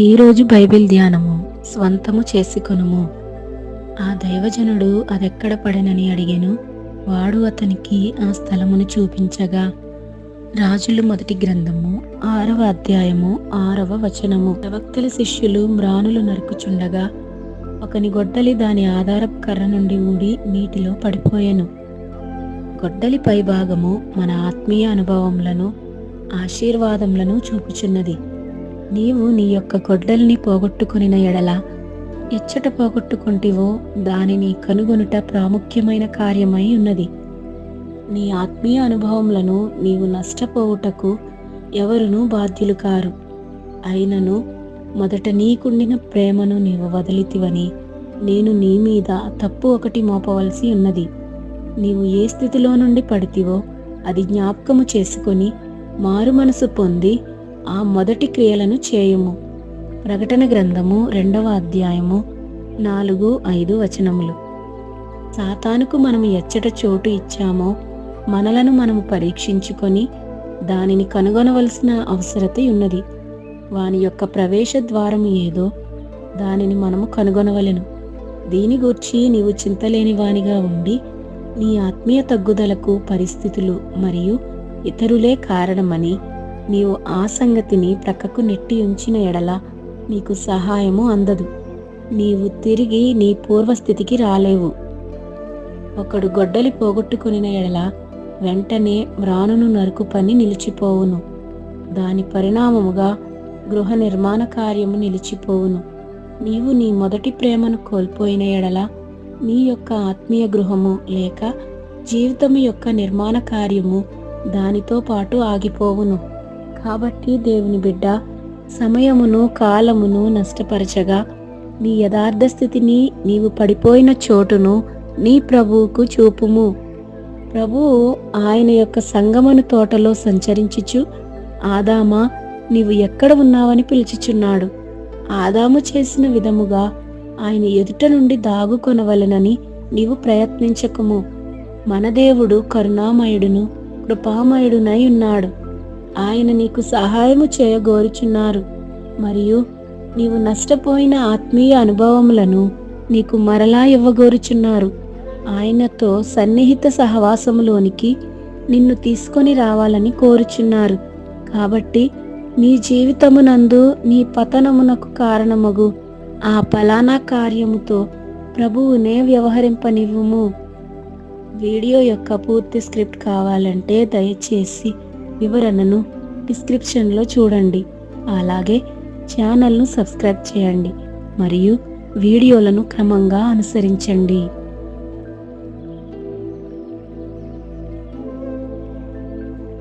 ఈరోజు బైబిల్ ధ్యానము స్వంతము చేసుకొనుము. ఆ దైవజనుడు అదెక్కడ పడనని అడిగాను. వాడు అతనికి ఆ స్థలమును చూపించగా రాజులు మొదటి గ్రంథము ఆరవ అధ్యాయము ఆరవ వచనము. ప్రవక్తల శిష్యులు మ్రానులు నరుకుచుండగా ఒకని గొడ్డలి దాని ఆధారపు కర్ర నుండి ఊడి నీటిలో పడిపోయాను. గొడ్డలి పైభాగము మన ఆత్మీయ అనుభవములను ఆశీర్వాదములను చూపుచున్నది. నీవు నీ యొక్క గొడ్డల్ని పోగొట్టుకునిన ఎడల ఎచ్చట పోగొట్టుకుంటివో దానిని కనుగొనుట ప్రాముఖ్యమైన కార్యమై ఉన్నది. నీ ఆత్మీయ అనుభవములను నీవు నష్టపోవుటకు ఎవరునూ బాధ్యులు కారు. అయినను మొదట నీకుండిన ప్రేమను నీవు వదిలితివని నేను నీ మీద తప్పు ఒకటి మోపవలసి ఉన్నది. నీవు ఏ స్థితిలో నుండి పడితివో అది జ్ఞాపకము చేసుకొని మారు మనసు పొంది ఆ మొదటి క్రియలను చేయుము. ప్రకటన గ్రంథము రెండవ అధ్యాయము నాలుగు ఐదు వచనములు. సాతానుకు మనము ఎచ్చట చోటు ఇచ్చామో మనలను మనము పరీక్షించుకొని దానిని కనుగొనవలసిన అవసరత ఉన్నది. వాని యొక్క ప్రవేశ ద్వారం ఏదో దానిని మనము కనుగొనవలెను. దీని గూర్చి నీవు చింతలేని వానిగా ఉండి నీ ఆత్మీయ తగ్గుదలకు పరిస్థితులు మరియు ఇతరులే కారణమని నీవు ఆ సంగతిని ప్రక్కకు నెట్టి ఉంచిన ఎడల నీకు సహాయము అందదు. నీవు తిరిగి నీ పూర్వస్థితికి రాలేవు. ఒకడు గొడ్డలి పోగొట్టుకుని ఎడల వెంటనే మ్రానును నరుకు పని నిలిచిపోవును. దాని పరిణామముగా గృహ నిర్మాణ కార్యము నిలిచిపోవును. నీవు నీ మొదటి ప్రేమను కోల్పోయిన ఎడల నీ యొక్క ఆత్మీయ గృహము లేక జీవితము యొక్క నిర్మాణ కార్యము దానితో పాటు ఆగిపోవును. కాబట్టి దేవుని బిడ్డ సమయమును కాలమును నష్టపరచగా నీ యథార్థ స్థితిని నీవు పడిపోయిన చోటును నీ ప్రభువుకు చూపుము. ప్రభువు ఆయన యొక్క సంగమను తోటలో సంచరించుచు ఆదామా నీవు ఎక్కడ ఉన్నావని పిలుచుచున్నాడు. ఆదాము చేసిన విధముగా ఆయన ఎదుట నుండి దాగుకొనవలెనని నీవు ప్రయత్నించకుము. మన దేవుడు కరుణామయుడును కృపామయుడునై ఉన్నాడు. ఆయన నీకు సహాయము చేయగోరుచున్నారు. మరియు నీవు నష్టపోయిన ఆత్మీయ అనుభవములను నీకు మరలా ఇవ్వగోరుచున్నారు. ఆయనతో సన్నిహిత సహవాసములోనికి నిన్ను తీసుకొని రావాలని కోరుచున్నారు. కాబట్టి నీ జీవితమునందు నీ పతనమునకు కారణమగు ఆ ఫలానా కార్యముతో ప్రభువునే వ్యవహరింపనివ్వుము. వీడియో యొక్క పూర్తి స్క్రిప్ట్ కావాలంటే దయచేసి వివరణను డిస్క్రిప్షన్లో చూడండి. అలాగే ఛానల్ను సబ్స్క్రైబ్ చేయండి మరియు వీడియోలను క్రమంగా అనుసరించండి.